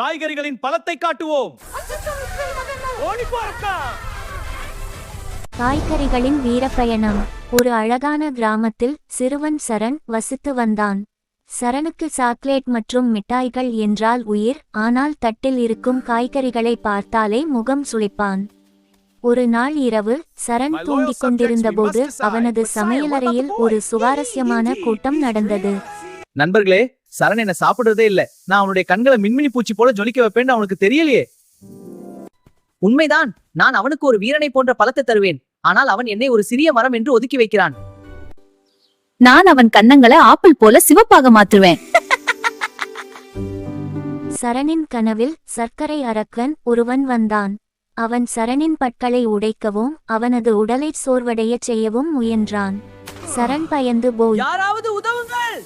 காய்கறிகளின் பலத்தை காட்டுவோம். காய்கறிகளின் வீரப்பயணம் ஒரு அழகான கிராமத்தில் சிறுவன் சரண் வசித்து வந்தான். சரணுக்கு சாக்லேட் மற்றும் மிட்டாய்கள் என்றால் உயிர் ஆனால் தட்டில் இருக்கும் காய்கறிகளை பார்த்தாலே முகம் சுளிப்பான். ஒரு நாள் இரவு சரண் தூங்கிக் கொண்டிருந்தபோது அவனது சமையலறையில் ஒரு சுவாரஸ்யமான கூட்டம் நடந்தது. நண்பர்களே சரண் என்ன சாப்பிடுறதே இல்ல. நான் அவனுடைய கண்களை மின்மினி பூச்சி போல ஜொலிக்க வைப்பேன்னு அவனுக்கு தெரியலையே. உண்மைதான். நான் அவனுக்கு ஒரு வீரனை போன்ற பலத்தை தருவேன். ஆனால் அவன் என்னை ஒரு சிறிய மரம் என்று ஒதுக்கி வைக்கிறான். நான் அவன் கன்னங்களை ஆப்பிள் போல சிவப்பாக மாற்றுவேன். சரணின் கனவில் சர்க்கரை அரக்கன் ஒருவன் வந்தான். அவன் சரணின் பற்களை உடைக்கவும் அவனது உடலை சோர்வடையச் செய்யவும் முயன்றான். சரண் பயந்து போய் யாராவது உதவுங்கள்!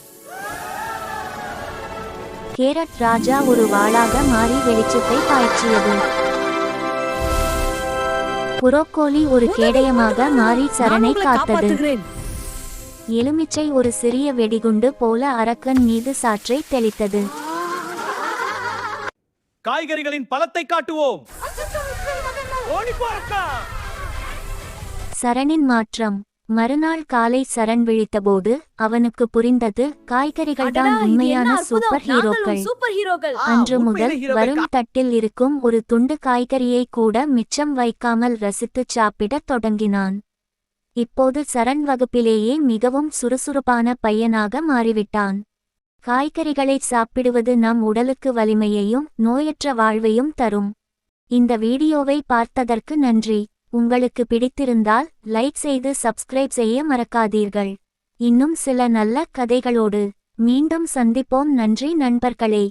கேரட் ராஜா ஒரு வாளாக மாறி வெளிச்சத்தை பாய்ச்சியது. புரோக்கோலி ஒரு கேடயமாக மாறி சரணை காத்தது. எலுமிச்சை ஒரு சிறிய வெடிகுண்டு போல அரக்கன் மீது சாற்றை தெளித்தது. காய்கறிகளின் பலத்தை காட்டுவோம். சரணின் மாற்றம். மறுநாள் காலை சரண் விழித்தபோது அவனுக்கு புரிந்தது காய்கறிகள்தான் உண்மையான சூப்பர் ஹீரோக்கள் சூப்பர் ஹீரோக்கள் ஆ, அன்று முதல் வரும் தட்டில் இருக்கும் ஒரு துண்டு காய்கறியை கூட மிச்சம் வைக்காமல் ரசித்துச் சாப்பிடத் தொடங்கினான். இப்போது சரண் வகுப்பிலேயே மிகவும் சுறுசுறுப்பான பையனாக மாறிவிட்டான். காய்கறிகளை சாப்பிடுவது நம் உடலுக்கு வலிமையையும் நோயற்ற வாழ்வையும் தரும். இந்த வீடியோவை பார்த்ததற்கு நன்றி. உங்களுக்கு பிடித்திருந்தால் லைக் செய்து சப்ஸ்கிரைப் செய்ய மறக்காதீர்கள். இன்னும் சில நல்ல கதைகளோடு மீண்டும் சந்திப்போம். நன்றி நண்பர்களே.